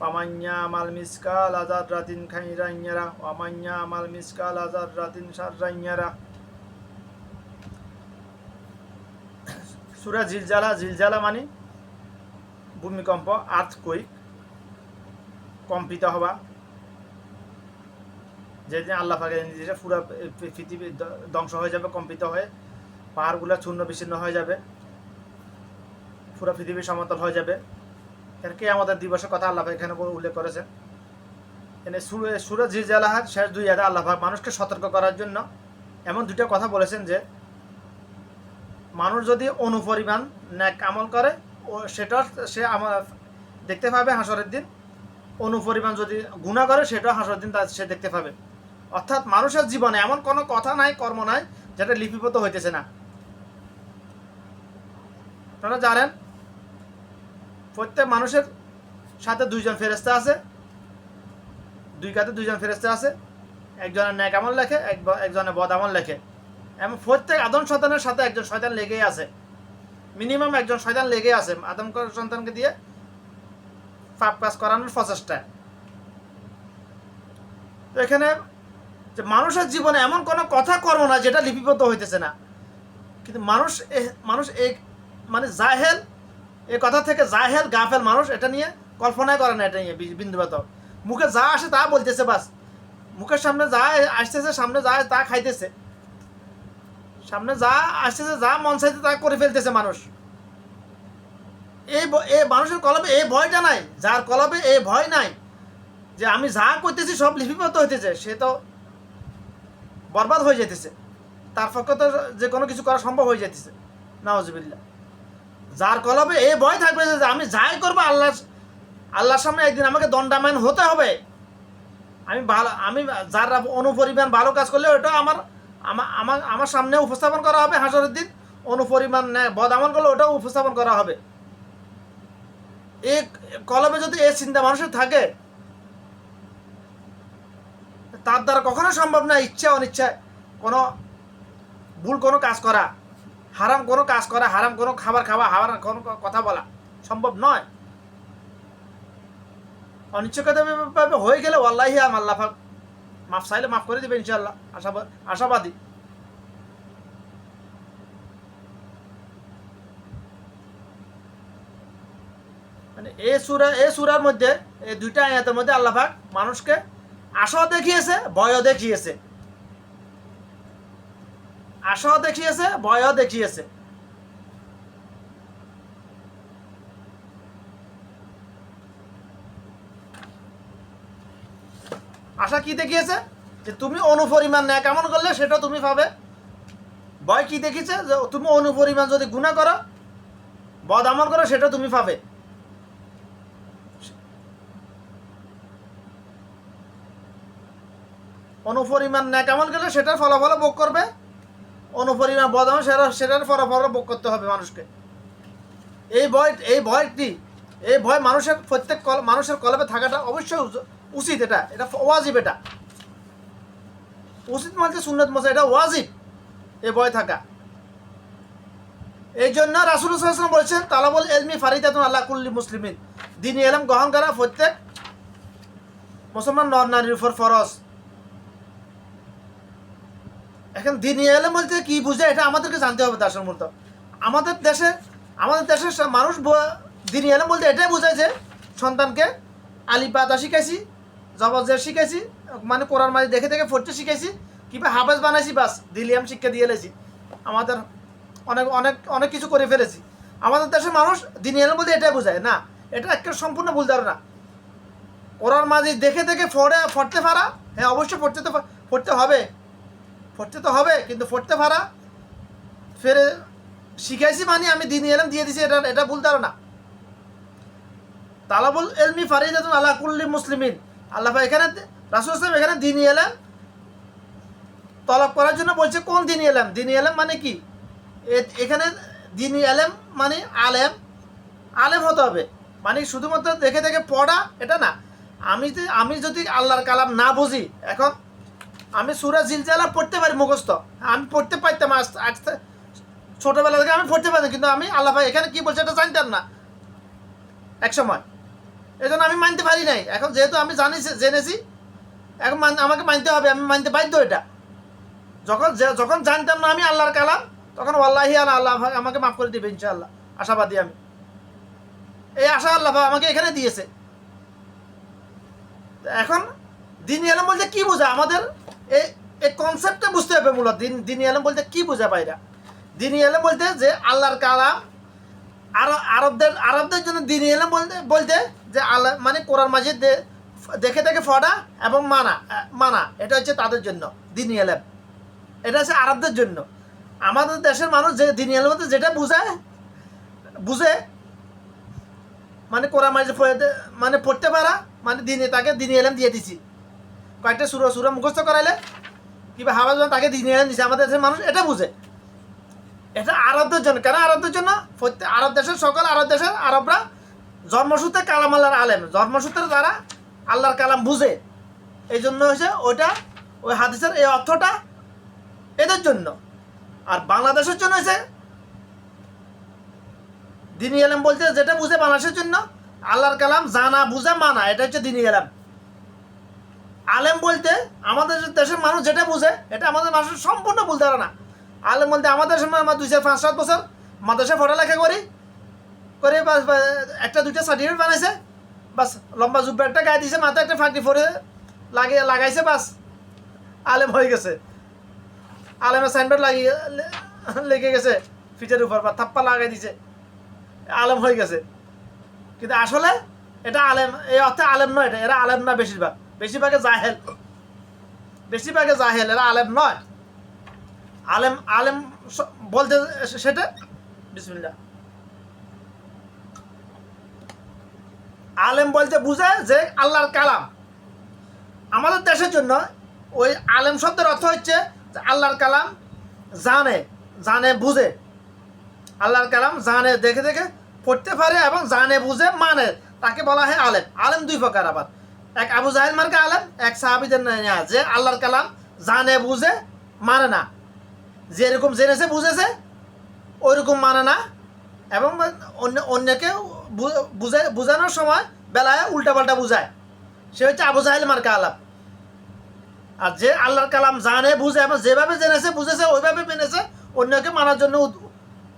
পামান্যা মাল মিসকাল আজাদ রাতিন খাইরাইয়ারা অমান্যা মাল মিসকাল আজাদ রাতিন সারাইয়ারা সুরা জিলজালা জিলজালা মানে ভূমিকম্প আর্থকুইক কম্পিত হওয়া যেদিন আল্লাহ পাকের নির্দেশে পুরো পৃথিবী ধ্বংস হয়ে যাবে, কম্পিত হয়ে। পাহাড়গুলো চূর্ণ বিচ্ছিন্ন হয়ে যাবে। পুরো পৃথিবী সমতল হয়ে যাবে। এর কে আমাদের দিবসের কথা আল্লাহ এখানে উল্লেখ করেছেন। এখানে সুরে- সুরজ জিজালাহার শেষ দুই আদা আল্লাহ মানুষকে সতর্ক করার জন্য এমন দুটো কথা বলেছেন যে, মানুষ যদি অনুপরিমাণ ন্যাক আমল করে, ও সেটা সে আমার দেখতে পাবে হাসরের দিন। অনুপরিমাণ যদি গুণা করে, সেটাও হাসরের দিন সে দেখতে পাবে। অর্থাৎ মানুষের জীবনে এমন কোনো কথা নাই, কর্ম নাই, যেটা লিপিবদ্ধ হইতেছে না। আপনারা জানেন প্রত্যেক মানুষের সাথে দুইজন ফেরেস্তা আছে। দুই কাতে দুইজন ফেরেস্তা আছে। একজনের ন্যাক আমল লেখে একজনের বদ আমল লেখে। এবং প্রত্যেক আদম সন্তানের সাথে একজন শয়তান লেগেই আছে। মিনিমাম একজন শয়তান লেগে আছে। আদম সন্তানকে দিয়ে পাপ কাজ করানোর প্রচেষ্টায় তো এখানে যে মানুষের জীবনে এমন কোনো কথা কর্ম না যেটা লিপিবদ্ধ হইতেছে না। কিন্তু মানুষ মানুষ এই মানে জাহেল এই কথা থেকে জাহেল, গাফেল মানুষ, এটা নিয়ে কল্পনাই করে না এটা নিয়ে বি- বিন্দুপাত মুখে যা আসে তা বলতেছে বাস। মুখের সামনে যা আসতেছে, সামনে যা তা খাইতেছে। সামনে যা আসতেছে, যা মন চাইতে তা করে ফেলতেছে মানুষ। এই এই মানুষের কলবে এই ভয়টা নাই। যার কলবে এই ভয় নাই, যে আমি যা করতেছি সব লিপিবদ্ধ হইতেছে, সে তো বরবাদ হয়ে যেতেছে তার পক্ষে তো যে কোনো কিছু করা সম্ভব হয়ে যেতেছে নওয়াজবিল্লা যার কলবে এই ভয় থাকবে যে আমি যাই করব, আল্লাহ আল্লাহর সামনে একদিন আমাকে দণ্ডায়মান হতে হবে। আমি ভালো আমি যার অনুপরিমাণ ভালো কাজ করলে ওটা আমার আমার আমার সামনে উপস্থাপন করা হবে হাসরের দিন অনুপরিমাণ বদ আমল করলে ওটাও উপস্থাপন করা হবে। এই কলমে যদি এই চিন্তা মানুষের থাকে, তার দ্বারা কখনো সম্ভব না ইচ্ছা অনিচ্ছায় কোনো ভুল কোনো কাজ করা। হারাম কোনো কাজ করা, হারাম কোনো খাবার খাওয়া, হারাম কোনো কথা বলা সম্ভব নয়। অনিচ্ছাকৃতভাবে হয়ে গেলে আল্লাহি আম আল্লাহ মাফ চাইলে মাফ করে দিবে ইনশাল্লাহ আশাবাদ আশাবাদী। মানে এই সুরা, এ সুরার মধ্যে এই দুইটা আয়াতের মধ্যে আল্লাহফাক মানুষকে আশাও দেখিয়েছে, ভয়ও দেখিয়েছে। আশাও দেখিয়েছে, ভয়ও দেখিয়েছে। আশা কি দেখিয়েছে? যে তুমি অনুপরিমাণ ন্যায় কেমন করলে সেটা তুমি পাবে। ভয় কি দেখিয়েছে? যে তুমি অনুপরিমাণ যদি গুণা করো, বদ আমল করো, সেটা তুমি পাবে। অনুপরিমাণ ন্যাক আমল করলে সেটার ফলাফল ভোগ করবে। অনুপরিমাণ বদল সেটা সেটার ফলাফল ভোগ করতে হবে মানুষকে। এই ভয়, এই ভয়টি এই ভয় মানুষের প্রত্যেক কল, মানুষের কলবে থাকাটা অবশ্যই উচিত এটা। এটা ওয়াজিব এটা। উচিত মানে সুন্নত মশা এটা ওয়াজিব, এই ভয় থাকা। এই জন্য রাসুল সাল্লাম বলছেন, তালাবুল এলমি ফারিদাতুন আল্লাহ কুল্লি মুসলিমিন। দিনী এলম গ্রহণ করা প্রত্যেক মুসলমান নর নারীর উপর ফরজ। এখন দিনী এলেম বলতে কি বুঝে এটা আমাদেরকে জানতে হবে দাসের মূলত আমাদের দেশে, আমাদের দেশের মানুষ দিনী এলেম বলতে এটাই বোঝায় যে সন্তানকে আলিপাতা শিখাইছি জবজের শিখাইছি মানে কোরআন মাঝে দেখে দেখে পড়তে শিখাইছি, কিংবা হাফেজ বানাইছি, বাস দিলিয়াম শিক্ষা দিয়ে এলেছি। আমাদের অনেক অনেক অনেক কিছু করে ফেলেছি। আমাদের দেশের মানুষ দিনী এলেম বলতে এটাই বোঝায়। না, এটা একটা সম্পূর্ণ ভুল ধারণা। কোরআন মাঝে দেখে দেখে পড়ে, পড়তে পারা হ্যাঁ অবশ্যই পড়তে তো পড়তে হবে। পড়তে তো হবে, কিন্তু পড়তে পারা ফেরে শিখাইছি মানে আমি দিন এলাম, দিয়ে দিছি, এটা এটা ভুল ধারণা। তালাবুল এলমি ফারিদাতুন আল্লাহ কুল্লি মুসলিমিন। আল্লাহ এখানে রাসুল সাহেব এখানে দিন এলাম, তলব করার জন্য বলছে কোন দিন এলাম? দিন এলাম মানে কি? এখানে দিন এলাম মানে আলেম। আলেম হতে হবে। মানে শুধুমাত্র দেখে দেখে পড়া, এটা না। আমি আমি যদি আল্লাহর কালাম না বুঝি, এখন আমি সুরা জিলজালা পড়তে পারি মুখস্থ। আমি পড়তে পারতাম আস- আসতে ছোটোবেলা থেকে আমি পড়তে পারতাম, কিন্তু আমি আল্লাহ ভাই, এখানে কি বলছে এটা জানতাম না। এক সময়। এই জন্য আমি মানতে পারি নাই। এখন যেহেতু আমি জানি জেনেছি, এখন আমাকে মানতে হবে, আমি মানতে বাধ্য এটা। যখন যখন জানতাম না আমি আল্লাহর কালাম, তখন আল্লাহি আল্লাহ আল্লাহ আমাকে মাফ করে দিবে ইনশাআল্লাহ। আশাবাদী আমি। এই আশা আল্লাহ আমাকে এখানে দিয়েছে। এখন দিন এলাম বলতে কি বোঝায়? আমাদের এই এই কনসেপ্টটা বুঝতে হবে মূলত। দিন দিন এলম বলতে কি বোঝায় বাইরা দিন এলম বলতে যে আল্লাহর কালাম, আর, আরবদের আরবদের জন্য দিন এলম বলতে বলতে যে আল্লাহ মানে কোরআন দে- দেখে দেখে ফডা এবং মানা মানা। এটা হচ্ছে তাদের জন্য, দিন এলম এটা হচ্ছে আরবদের জন্য। আমাদের দেশের মানুষ যে দিন এলম বলতে যেটা বুঝায়, বুঝে মানে কোরআন পড়তে- মানে পড়তে পারা মানে দিনে তাকে দিনে এলাম দিয়ে দিছি। কয়েকটা সুর সুর মুখস্থ করাইলে? কিংবা হাওয়া যখন তাকে এলাম দিছে আমাদের দেশের মানুষ এটা বুঝে। এটা আরবদের জন্য। কেন আরবদের জন্য? প্রত্যেক আরব দেশের সকল আরব দেশের আরবরা জন্মসূত্রে কালাম আল্লাহর আলেম। জন্মসূত্রে তারা আল্লাহর কালাম বুঝে। এই জন্য হয়েছে ওইটা, ওই হাদিসের এই অর্থটা এদের জন্য। আর বাংলাদেশের জন্য হয়েছে দিনী এলাম বলতে যেটা বুঝে বাংলাদেশের জন্য, আল্লাহর কালাম জানা, বুঝা, মানা, এটা হচ্ছে দিনী এলাম আলেম বলতে আমাদের দেশের মানুষ যেটা বুঝে, এটা আমাদের মানুষের সম্পূর্ণ বলতে পারে না আলেম বলতে আমাদের সময় আমার দুই চার, পাঁচ, সাত বছর মাদ্রাসা পড়ালেখা করি, করে একটা দুইটা সার্টিফিকেট বানাইছে, বাস, লম্বা জুব্বা একটা গায়ে দিয়েছে মাথায় একটা ফাঁকি পরে লাগিয়ে, লাগাইছে, বাস, আলেম হয়ে গেছে। আলেমের সাইনবোর্ড লাগিয়ে লেগে গেছে ফিটের উপর, বা থাপ্পা লাগাই দিছে, আলেম হয়ে গেছে। কিন্তু আসলে এটা আলেম, এই অর্থে আলেম নয় এটা, এরা আলেম না বেশিরভাগ। বেশিরভাগে জাহেল। বেশিরভাগে জাহেল, এরা আলেম নয়। আলেম আলেম বলতে সেটা? বিসমিল্লাহ। আলেম বলতে বুঝায় যে আল্লাহর কালাম। আমাদের দেশের জন্য ওই আলেম শব্দের অর্থ হচ্ছে যে আল্লাহর কালাম জানে জানে, বুঝে। আল্লাহর কালাম জানে, দেখে দেখে, পড়তে পারে এবং জানে, বুঝে মানে। তাকে বলা হয় আলেম। আলেম দুই প্রকার আবার। এক আবু জাহেল মার্কা আলেম, এক সাহাবিদের নেয়া, যে আল্লাহর কালাম জানে, বুঝে মানে না। যেরকম জেনেছে, বুঝেছে, ওইরকম মানে না। এবং অন্য, অন্যকে বুঝে, বোঝানোর সময় বেলায় উল্টাপাল্টা বুঝায়। সে হচ্ছে আবু জাহেল মার্কা আলাম। আর যে আল্লাহর কালাম জানে, বুঝে, এবং যেভাবে জেনেছে, বুঝেছে, ওইভাবে মেনেছে, অন্যকে মানার জন্য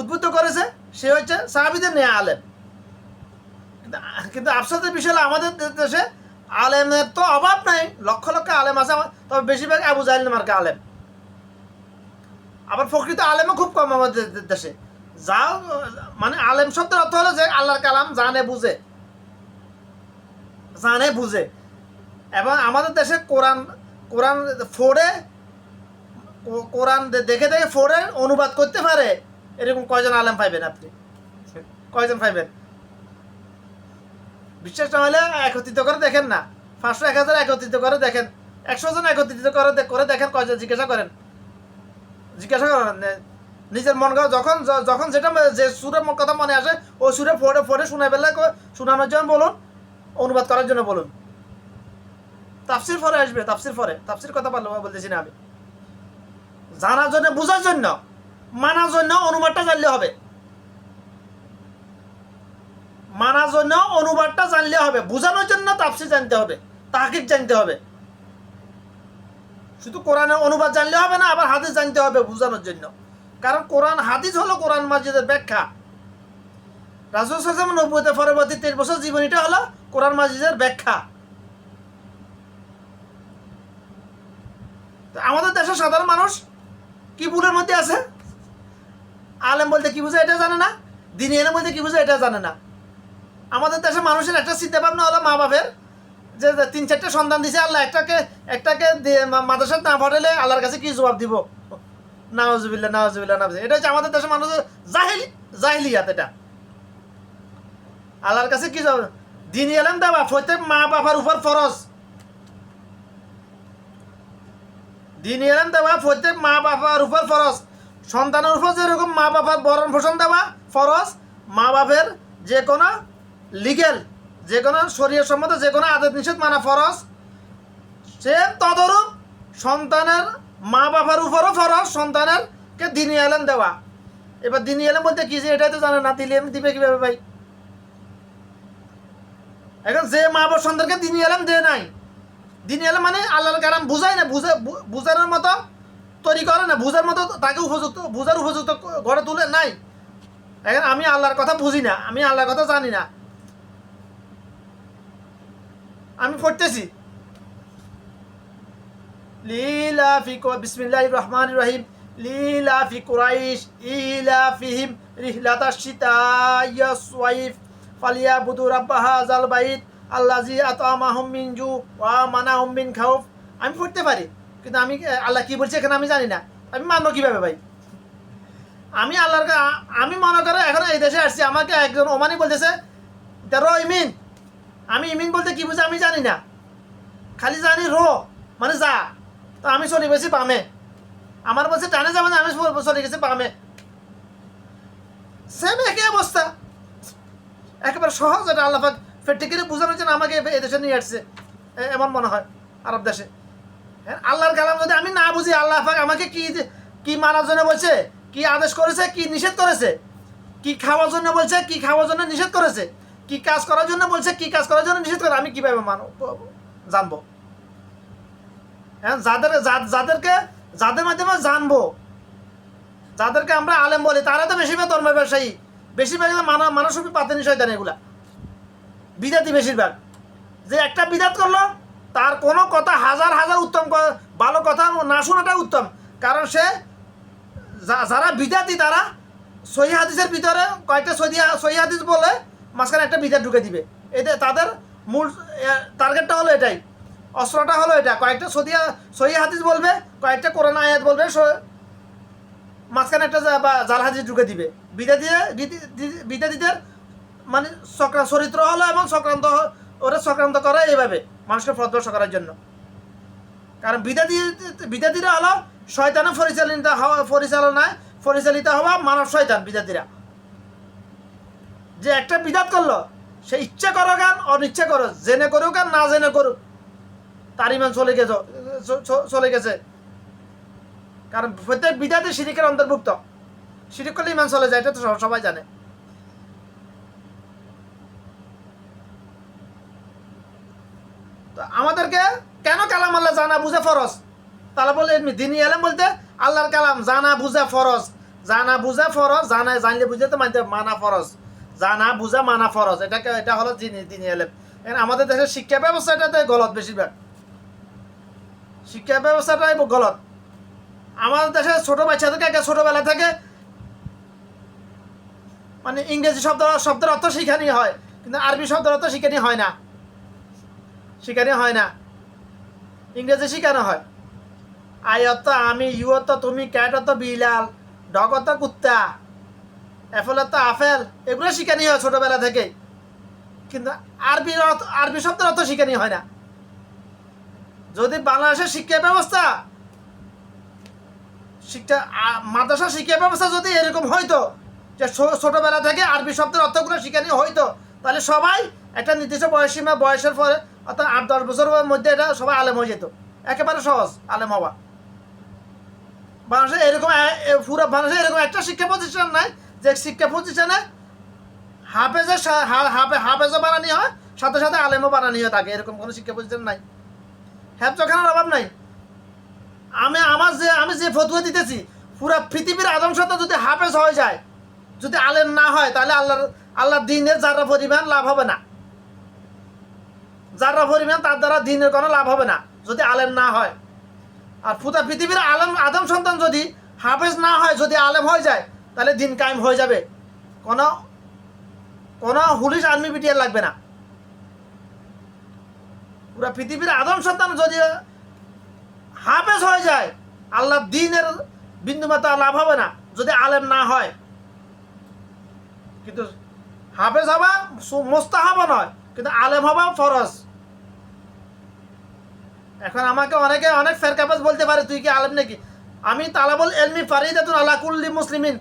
উদ্বুদ্ধ করেছে, সে হচ্ছে সাহাবিদের নেয়া আলেম। কিন্তু কিন্তু আফসোসের বিষয় আমাদের দেশে আলেমের তো অভাব নাই, লক্ষ লক্ষ আলেম আছে তবে বেশিরভাগ আবু জাহিল মার্কা আলেম। আবার প্রকৃত আলেমও খুব কম আমাদের দেশে। যা মানে আলেম শব্দের অর্থ হলো যে আল্লাহর কালাম জানে, বুঝে। জানে, বুঝে। এবং আমাদের দেশে কোরআন কোরআন কো- কোরআন দেখে দেখে ফোড়ে, অনুবাদ করতে পারে। এরকম কয়জন আলেম পাইবেন আপনি? কয়জন পাইবেন? বিশ্বাস না হলে একত্রিত করে দেখেন না। পাঁচশো এক হাজার একত্রিত করে দেখেন। একশো জন একত্রিত করে করে দেখেন কয়জন জিজ্ঞাসা করেন। জিজ্ঞাসা করেন নিজের মন গা- যখন যখন যেটা যে সুরের কথা মনে আসে, ওই সুরে ফোড়ে ফোড়ে শোনা বেলা শোনানোর জন্য বলুন, অনুবাদ করার জন্য বলুন। তাফসির পরে আসবে, তাফসির পরে তাফসির কথা বলব, বলতেছি না আমি। জানার জন্য, বোঝার জন্য, মানার জন্য অনুবাদটা জানলে হবে। মানার জন্য অনুবাদটা জানলে হবে। বোঝানোর জন্য তাফসির জানতে হবে তাকিদ জানতে হবে। শুধু কোরআনের অনুবাদ জানলে হবে না, আবার হাদিস জানতে হবে বোঝানোর জন্য। কারণ কোরআন হাদিস হলো কোরআন মাজিদের ব্যাখ্যা। রাসুল সাল্লাম নব্বইতে পরবর্তী তেইশ বছর জীবনীটা হলো কোরআন মাজিদের ব্যাখ্যা। আমাদের দেশের সাধারণ মানুষ কি ভুলের মধ্যে আছে? আলেম বলতে কি বুঝে এটা জানে না? দিনী এনে বলতে কি বুঝে এটা জানে না? আমাদের দেশের মানুষের একটা চিন্তা ভাবনা হলো মা বাপের, যে তিন চারটে সন্তান দিছে, আল্লাহ একটাকে একটাকে মাদ্রাসার না পড়ালে আল্লাহর কাছে কি জবাব দিব? নাওজবিল্লা নাওজবিল্লা নাওজ এটা হচ্ছে আমাদের দেশের মানুষের জাহিল জাহিলিয়াত এটা। আল্লাহর কাছে কি জবাব? দিন এলাম দেওয়া প্রত্যেক মা বাবার উপর ফরজ। দিন এলাম দেওয়া প্রত্যেক মা বাবার উপর ফরজ। সন্তানের উপর যেরকম মা বাবার বরণ পোষণ দেওয়া ফরজ, মা বাপের যে কোনো লিগেল, যে কোনো শরীর সম্মত, যে কোনো আদেশ নিষেধ মানা ফরজ। সে তদরূপ সন্তানের মা বাবার উপরও ফরজ সন্তানের কে দিনী এলেম দেওয়া। এবার দিনী এলেম বলতে কি যে, এটাই তো জানে না দিলে দিবে কীভাবে ভাই? এখন যে মা বাবার সন্তানকে দিনই এলাম দে নাই দিনই এলাম মানে আল্লাহর কালাম বুঝায় না, বুঝে বুঝানোর মতো তৈরি করে না, বুঝার মতো তাকে উপযুক্ত, বুঝার উপযুক্ত ঘরে তুলে নাই। এখন আমি আল্লাহর কথা বুঝি না, আমি আল্লাহর কথা জানি না। আমি পড়তেছি। লীলা ফি বিসমিল্লাহ রহমান রহিম। লীলা ফি কুরাইশ, ইলা ফিহিম রিহলাতা শিতা সোয়াইফ। ফালিয়া বুদু রাব্বা হাজাল বাইত। আল্লাজি আতামাহুম মিন জু ওয়া মানাহুম মিন খাউফ। আমি পড়তে পারি, কিন্তু আমি আল্লাহ কি বলছে এখানে আমি জানি না। আমি মানবো কীভাবে ভাই? আমি আল্লাহর আমি মনে করো এখন এই দেশে আসছি, আমাকে একজন ওমানি বলতেছে তেরো ইমিন আমি ইমিন বলতে কি বুঝে আমি জানি না। খালি জানি রো মানে যা। তো আমি চলে গেছি বামে। আমার বলছে টানে যাবে না আমি চলে গেছি বামে। সেম একই অবস্থা। একেবারে সহজ এটা আল্লাহ ফেটিকে বোঝানোর জন্য আমাকে এ দেশে নিয়ে আসছে। এমন মনে হয় আরব দেশে। হ্যাঁ, আল্লাহর কালাম যদি আমি না বুঝি আল্লাহ পাক আমাকে কি কি মানার জন্য বলছে কি আদেশ করেছে কি নিষেধ করেছে কি খাওয়ার জন্য বলছে কি খাওয়ার জন্য নিষেধ করেছে কি কাজ করার জন্য বলছে, কি কাজ করার জন্য নিষেধ করে, আমি কীভাবে মানো জানব। হ্যাঁ যাদের যাদেরকে, যাদের মাধ্যমে জানব, যাদেরকে আমরা আলেম বলি, তারা তো বেশিরভাগ ধর্ম ব্যবসায়ী। বেশিরভাগ মানা মানসপি পাতেনি শয়তান এগুলা। বিদাতি বেশিরভাগ। যে একটা বিদাত করল, তার কোনো কথা হাজার হাজার উত্তম ভালো কথা না শোনাটাই উত্তম। কারণ সে যারা বিদাতি, তারা সহি হাদিসের ভিতরে কয়েকটা সহি সহি হাদিস বলে মাঝখানে একটা বিদাত ঢুকে দিবে। এতে তাদের মূল টার্গেটটা হলো এটাই। অস্ত্রটা হলো এটা। কয়েকটা সদিয়া, সহি হাদিস বলবে, কয়েকটা কোরআন আয়াত বলবে মাঝখানে একটা জাল হাদিস ঢুকে দিবে। বিদাতিদের বিদাতিদের মানে চক্রা, চরিত্র হলো এবং চক্রান্ত হ- ওরা চক্রান্ত করে এইভাবে, মানুষকে প্রদর্শ করার জন্য। কারণ বিদাতি বিদাতিরা হলো শয়তানে পরিচালিত হওয়া, পরিচালনায় পরিচালিত হওয়া মানব শয়তান বিদাতিরা যে একটা বিদাত করল, সে ইচ্ছা করো গান, অনিচ্ছা করো, জেনে করুক গান না জেনে করুক, তার ইমান চলে গেছে চলে গেছে। কারণ প্রত্যেক বিদাতে শিরিকের অন্তর্ভুক্ত। শিরিক করলে ইমান চলে যায়, এটা তো সবাই জানে। তো আমাদেরকে কেন কালাম আল্লাহ জানা বুঝে ফরজ? তাহলে বলে, এমনি দিনই এলাম বলতে, আল্লাহর কালাম জানা বুঝা ফরজ। জানা বুঝা ফরজ, জানা জানলে বুঝে তো মানতে মানা ফরজ। জানা বুঝা মানা, ফরজ। এটাকে এটা হলো দিনই এলেম। আমাদের দেশের শিক্ষা ব্যবস্থাটাতে গলত বেশিরভাগ। শিক্ষা ব্যবস্থাটাই গলত। আমাদের দেশে ছোট বাচ্চাদেরকে একে ছোটবেলা থেকে মানে ইংরেজি শব্দ শব্দের অর্থ শিখানি হয়, কিন্তু আরবি শব্দের অর্থ শিখানি হয় না। শিখানি হয় না। ইংরেজি শেখানো হয়। আয়ত আমি ইউত তুমি ক্যাট বিলাল ডগত কুত্তা। এফলত আফেল, এগুলো শিখানি হয় ছোটবেলা থেকে কিন্তু আরবির অর্থ আরবি শব্দের অর্থ শিখানি হয় না। যদি বাংলাদেশের শিক্ষা ব্যবস্থা, শিক্ষা মাদ্রাসা শিক্ষা ব্যবস্থা যদি এরকম হইতো, যে ছোটবেলা থেকে আরবি শব্দের অর্থগুলো শিখানি হইতো, তাহলে সবাই একটা নির্দিষ্ট বয়সীমা বয়সের পরে, অর্থাৎ আট, দশ বছরের মধ্যে এটা সবাই আলেম হয়ে যেত। একেবারে সহজ আলেম হওয়া। বাংলাদেশে এরকম পুরো বাংলাদেশে এরকম একটা শিক্ষা প্রতিষ্ঠান নাই যে শিক্ষা প্রতিষ্ঠানে হাফেজের সা- হা- হাফে হাফেজও বানানি হয়, সাথে সাথে আলেমও বানানি হয় থাকে এরকম কোনো শিক্ষা প্রতিষ্ঠান নাই। হ্যাপচখানার অভাব নাই। আমি আমার যে আমি যে ফতুয়া দিতেছি, পুরা পৃথিবীর আদম সত্তা যদি হাফেজ হয়ে যায়, যদি আলেম না হয়, তাহলে আল্লাহর আল্লাহর দিনের যারা পরিমাণ লাভ হবে না। যারা পরিমাণ তার দ্বারা দিনের কোনো লাভ হবে না, যদি আলেম না হয়। আর পুরা পৃথিবীর আলম আদম সন্তান যদি হাফেজ না হয়, যদি আলেম হয়ে যায় তাহলে দিন কায়েম হয়ে যাবে। কোনো কোনো পুলিশ, আর্মি বিটিয়ার লাগবে না। পুরা পৃথিবীর আদম সন্তান যদি হাফেজ হয়ে যায়, আল্লাহ দিনের বিন্দুমাত্রা লাভ হবে না, যদি আলেম না হয়। কিন্তু হাফেজ হবা মোস্তাহাব নয়, কিন্তু আলেম হবা ফরজ। এখন আমাকে অনেকে অনেক ফেরকাফেজ বলতে পারে, তুই কি আলেম নাকি? আমি তালাবুল এলমি ফারিদাতুন আলা কুল্লি মুসলিমিন।